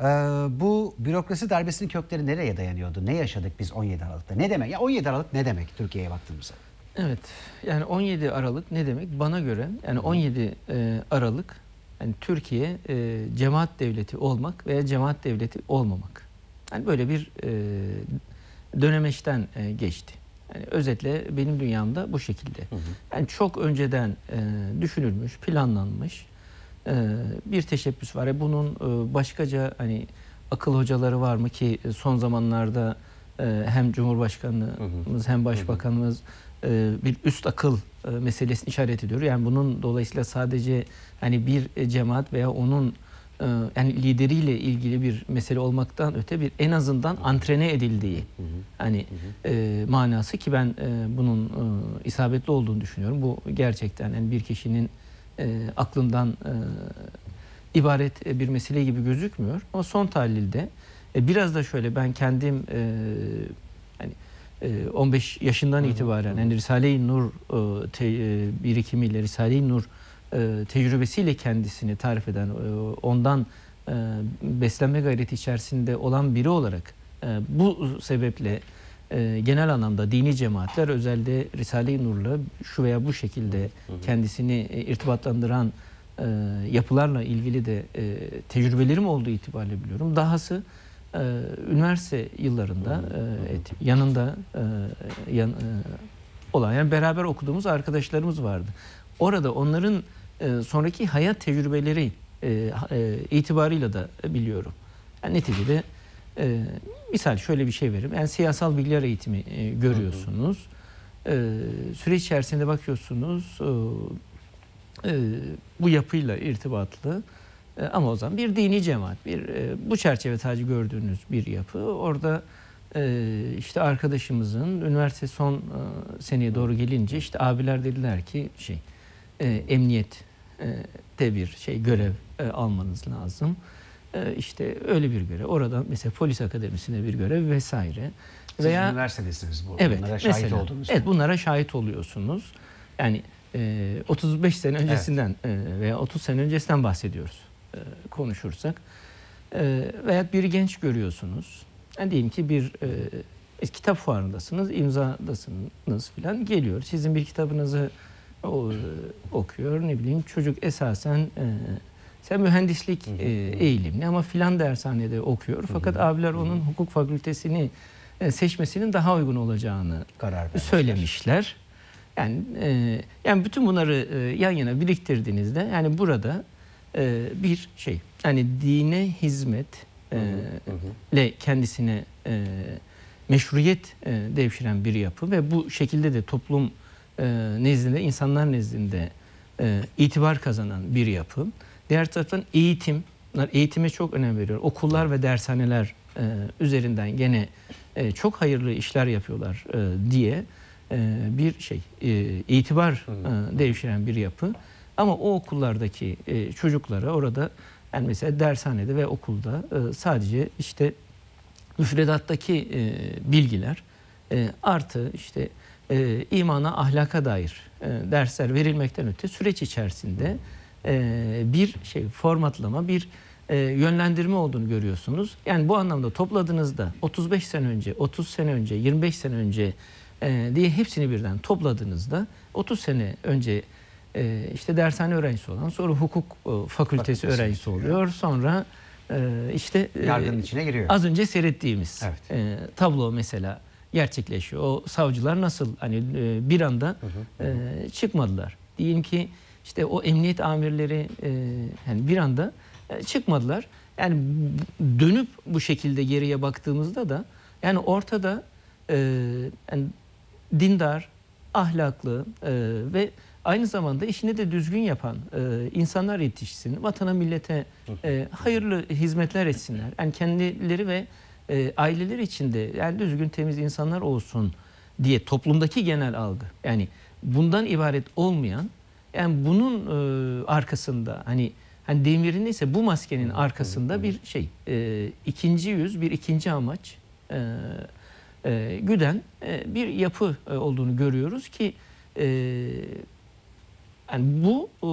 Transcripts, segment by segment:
Ee, bu bürokrasi darbesinin kökleri nereye dayanıyordu? Ne yaşadık biz 17 Aralık'ta? Ne demek? Ya 17 Aralık ne demek Türkiye'ye baktığımızda? Evet. Yani 17 Aralık ne demek? Bana göre yani 17 e, Aralık yani Türkiye e, cemaat devleti olmak veya cemaat devleti olmamak. Yani böyle bir e, dönemeçten e, geçti. Yani özetle benim dünyamda bu şekilde. Yani çok önceden e, düşünülmüş, planlanmış bir teşebbüs var. E, bunun e, başkaca hani akıl hocaları var mı ki son zamanlarda e, hem Cumhurbaşkanımız hem Başbakanımız e, bir üst akıl e, meselesini işaret ediyor. Yani bunun dolayısıyla sadece hani bir e, cemaat veya onun e, yani lideriyle ilgili bir mesele olmaktan öte bir en azından antrene edildiği hani e, manası ki ben e, bunun e, isabetli olduğunu düşünüyorum. Bu gerçekten yani bir kişinin e, aklından e, ibaret bir mesele gibi gözükmüyor. Ama son tahlilde e, biraz da şöyle ben kendim e, hani e, 15 yaşından itibaren yani Risale-i Nur e, te, e, birikimiyle Risale-i Nur e, tecrübesiyle kendisini tarif eden e, ondan e, beslenme gayreti içerisinde olan biri olarak e, bu sebeple e, genel anlamda dini cemaatler özellikle Risale-i Nur'la şu veya bu şekilde kendisini e, irtibatlandıran e, yapılarla ilgili de e, tecrübelerim olduğu itibariyle biliyorum. Dahası e, üniversite yıllarında e, et, yanında e, yan, e, olan yani beraber okuduğumuz arkadaşlarımız vardı. Orada onların e, sonraki hayat tecrübeleri e, e, itibarıyla da biliyorum. Yani neticede e, misal şöyle bir şey veririm. Yani siyasal bilgiler eğitimi e, görüyorsunuz. E, süreç içerisinde bakıyorsunuz e, e, bu yapıyla irtibatlı e, ama o zaman bir dini cemaat, bir e, bu çerçeve sadece gördüğünüz bir yapı. Orada e, işte arkadaşımızın üniversite son e, seneye doğru gelince işte abiler dediler ki şey e, emniyet e, bir şey görev e, almanız lazım. E, işte öyle bir görev. Orada mesela polis akademisinde bir görev vesaire. Siz üniversitedesiniz bu. Evet, Bunlara şahit mesela, oldunuz. Evet bunlara şahit oluyorsunuz. Yani e, 35 sene öncesinden e, veya 30 sene öncesinden bahsediyoruz e, konuşursak. E, veya bir genç görüyorsunuz. Yani diyelim ki bir e, kitap fuarındasınız, imzadasınız filan geliyor. Sizin bir kitabınızı o, e, okuyor ne bileyim çocuk esasen e, sen mühendislik e, eğilimli ama filan dershanede okuyor. Fakat abiler onun hukuk fakültesini e, seçmesinin daha uygun olacağını Karar vermişler. söylemişler. Yani e, yani bütün bunları e, yan yana biriktirdiğinizde yani burada e, bir şey yani dine hizmet e, le kendisine e, meşruiyet e, devşiren bir yapı ve bu şekilde de toplum e, nezdinde insanlar nezdinde e, itibar kazanan bir yapı. Diğer taraftan eğitim, bunlar eğitime çok önem veriyor. Okullar ve dershaneler e, üzerinden gene e, çok hayırlı işler yapıyorlar e, diye e, bir şey e, itibar e, devşiren bir yapı. Ama o okullardaki e, çocuklara orada yani mesela dershanede ve okulda e, sadece işte müfredattaki e, bilgiler e, artı işte e, imana ahlaka dair e, dersler verilmekten öte süreç içerisinde e, bir şey formatlama bir e, yönlendirme olduğunu görüyorsunuz. Yani bu anlamda topladığınızda 35 sene önce, 30 sene önce, 25 sene önce e, diye hepsini birden topladığınızda 30 sene önce e, işte dershane öğrencisi olan sonra hukuk e, fakültesi Fakültesi öğrencisi oluyor. Sonra e, işte e, Yargının içine giriyor. az önce seyrettiğimiz Evet. e, tablo mesela gerçekleşiyor. O savcılar nasıl hani e, bir anda e, çıkmadılar. Diyelim ki işte o emniyet amirleri e, yani bir anda e, çıkmadılar. Yani dönüp bu şekilde geriye baktığımızda da yani ortada e, yani dindar, ahlaklı e, ve aynı zamanda işini de düzgün yapan e, insanlar yetişsin, vatana millete e, hayırlı hizmetler etsinler. Yani kendileri ve e, aileleri içinde yani düzgün temiz insanlar olsun diye toplumdaki genel algı. Yani bundan ibaret olmayan yani bunun e, arkasında hani hani demirin neyse bu maskenin arkasında bir şey e, ikinci yüz bir ikinci amaç e, e, güden e, bir yapı e, olduğunu görüyoruz ki e, yani bu e,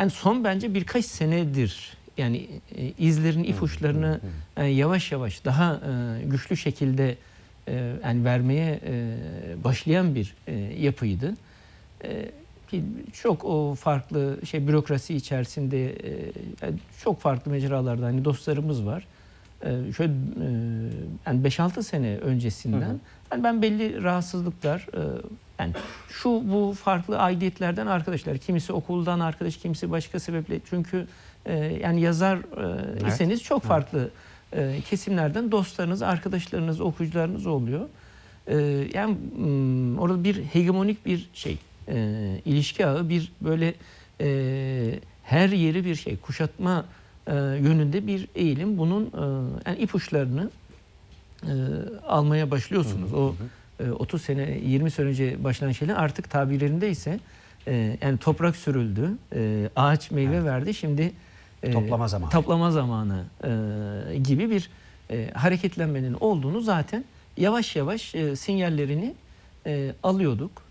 yani son bence birkaç senedir yani e, izlerini, ipuçlarını e, yavaş yavaş daha e, güçlü şekilde e, yani vermeye e, başlayan bir e, yapıydı. E, ki çok o farklı şey bürokrasi içerisinde e, çok farklı mecralarda hani dostlarımız var. E, şöyle e, yani 5-6 sene öncesinden Hı hı. yani ben belli rahatsızlıklar e, yani şu bu farklı aidiyetlerden arkadaşlar kimisi okuldan arkadaş kimisi başka sebeple çünkü e, yani yazar e, Evet. iseniz çok farklı e, kesimlerden dostlarınız, arkadaşlarınız, okuyucularınız oluyor. E, yani mm, orada bir hegemonik bir şey, e, ilişki ağı, bir böyle e, her yeri bir şey, kuşatma e, yönünde bir eğilim. Bunun e, yani ipuçlarını e, almaya başlıyorsunuz. O e, 30 sene, 20 sene önce başlayan şeyler artık tabirlerinde ise e, yani toprak sürüldü, e, ağaç meyve verdi. Şimdi e, Toplama zamanı. toplama zamanı e, gibi bir e, hareketlenmenin olduğunu zaten yavaş yavaş e, sinyallerini e, alıyorduk.